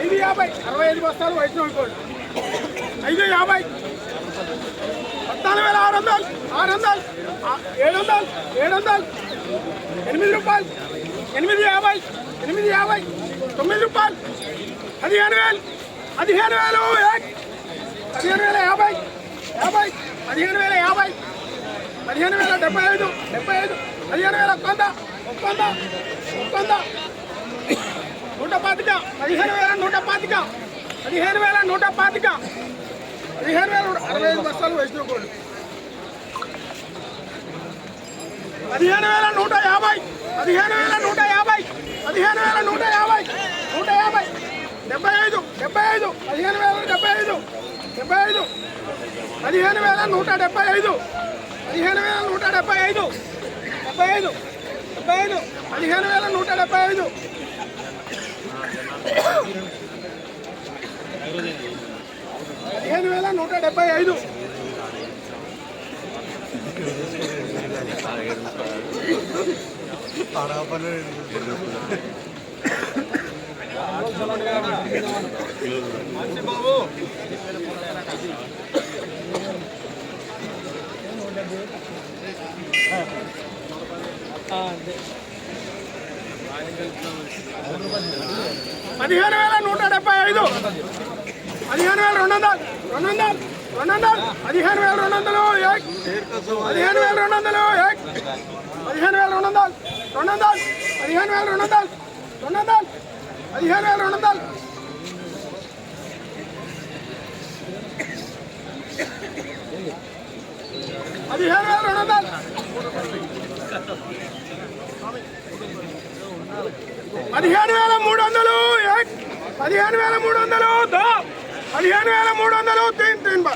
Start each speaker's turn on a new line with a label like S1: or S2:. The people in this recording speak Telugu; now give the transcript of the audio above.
S1: ఐదు యాభై అరవై ఐదు బస్తాలు వైష్ణవి కోడ్ ఐదు యాభై పద్నాలుగు వేల ఆరు వందలు ఆరు వందలు ఏడు వందలు ఏడు వందలు ఎనిమిది రూపాయలు ఎనిమిది యాభై ఎనిమిది యాభై తొమ్మిది రూపాయలు పదిహేను వేలు పదిహేను వేలు పదిహేను వేల యాభై యాభై పదిహేను వేల యాభై పదిహేను వేల డెబ్బై ఐదు డెబ్బై ఐదు పదిహేను వేల ఒక్క వంద ఒక్క వంద ఒక్క వంద పాతిక పదిహేను వేల నూట పాతిక పదిహేను వేల నూట పాతిక పదిహేను వేల అరవై ఐదు బస్తాలు వైష్ణవ గోల్డ్ పదిహేను వేల నూట యాభై పదిహేను వేల నూట యాభై పదిహేను వేల నూట యాభై నూట యాభై డెబ్బై ఐదు డెబ్బై ఐదు పదిహేను వేల డెబ్బై ఐదు డెబ్బై ఐదు పదిహేను వేల నూట డెబ్బై ఐదు పదిహేను వేల నూట డెబ్బై ఐదు డెబ్బై ఐదు డెబ్బై ఐదు పదిహేను వేల నూట డెబ్బై ఐదు పదిహేను వేల నూట డెబ్బై ఐదు. పదిహేను వేల నూట డెబ్బై ఐదు. పదిహేను వేల రెండు వందలు రెండు వందలు రెండు వందలు పదిహేను వేల రెండు వందలు పదిహేను వేల రెండు వందలు పదిహేను వేల రెండు వందలు రెండు వందలు పదిహేను వేల రెండు వందలు రెండు వందలు పదిహేను వేల రెండు వందలు పదిహేను వేల రెండు వందలు పదిహేను వేల మూడు వందలు పదిహేను వేల మూడు వందలు దో. పదిహేను వేల మూడు వందలు తీన్ తీన్ బా